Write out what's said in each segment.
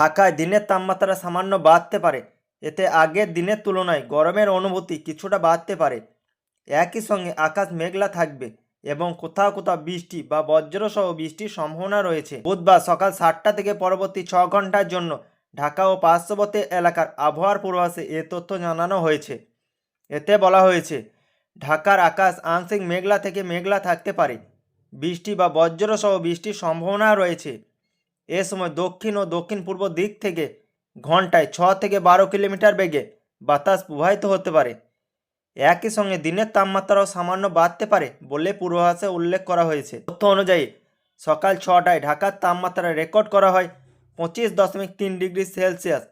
ঢাকায় দিনের তাপমাত্রা সামান্য বাড়তে পারে। এতে আগের দিনের তুলনায় গরমের অনুভূতি কিছুটা বাড়তে পারে। একই সঙ্গে আকাশ মেঘলা থাকবে এবং কোথাও কোথাও বৃষ্টি বা বজ্রসহ বৃষ্টির সম্ভাবনা রয়েছে। বুধবার সকাল সাতটা থেকে পরবর্তী ছ ঘণ্টার জন্য ঢাকা ও পার্শ্ববর্তী এলাকার আবহাওয়ার পূর্বাভাসে এ তথ্য জানানো হয়েছে। এতে বলা হয়েছে, ঢাকার আকাশ আংশিক মেঘলা থেকে মেঘলা থাকতে পারে। বৃষ্টি বা বজ্রসহ বৃষ্টির সম্ভাবনা রয়েছে। এ সময় দক্ষিণ ও দক্ষিণ পূর্ব দিক থেকে ঘন্টায় ছ থেকে বারো কিলোমিটার বেগে বাতাস প্রবাহিত হতে পারে। একই সঙ্গে দিনের তাপমাত্রাও সামান্য বাড়তে পারে বলে পূর্বাভাসে উল্লেখ করা হয়েছে। তথ্য অনুযায়ী, সকাল ছটায় ঢাকার তাপমাত্রা রেকর্ড করা হয় পঁচিশ দশমিক তিন ডিগ্রি সেলসিয়াস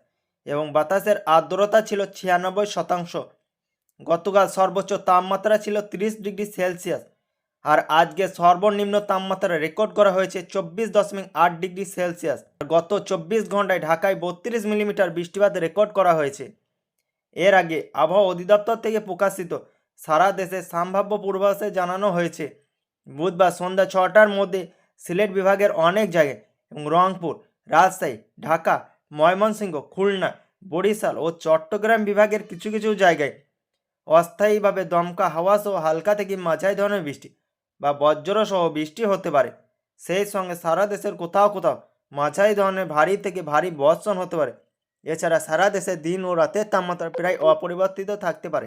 এবং বাতাসের আর্দ্রতা ছিল ছিয়ানব্বই শতাংশ। গতকাল সর্বোচ্চ তাপমাত্রা ছিল তিরিশ ডিগ্রি সেলসিয়াস। আর আজকে সর্বনিম্ন তাপমাত্রা রেকর্ড করা হয়েছে চব্বিশ দশমিক আট ডিগ্রি সেলসিয়াস। গত চব্বিশ ঘন্টায় ঢাকায় বত্রিশ মিলিমিটার বৃষ্টিপাত রেকর্ড করা হয়েছে। এর আগে আবহাওয়া অধিদপ্তর থেকে প্রকাশিত সারা দেশে সম্ভাব্য পূর্বাভাসে জানানো হয়েছে, বুধবার সন্ধ্যা ছটার মধ্যে সিলেট বিভাগের অনেক জায়গায় এবং রংপুর, রাজশাহী, ঢাকা, ময়মনসিংহ, খুলনা, বরিশাল ও চট্টগ্রাম বিভাগের কিছু কিছু জায়গায় অস্থায়ীভাবে দমকা হাওয়া সহ হালকা থেকে মাঝারি ধরনের বৃষ্টি বা বজ্রসহ বৃষ্টি হতে পারে। সেই সঙ্গে সারা দেশের কোথাও কোথাও মাঝারি ধরনের ভারী থেকে ভারী বর্ষণ হতে পারে। এছাড়া সারা দেশে দিন ও রাতের তাপমাত্রা প্রায় অপরিবর্তিত থাকতে পারে।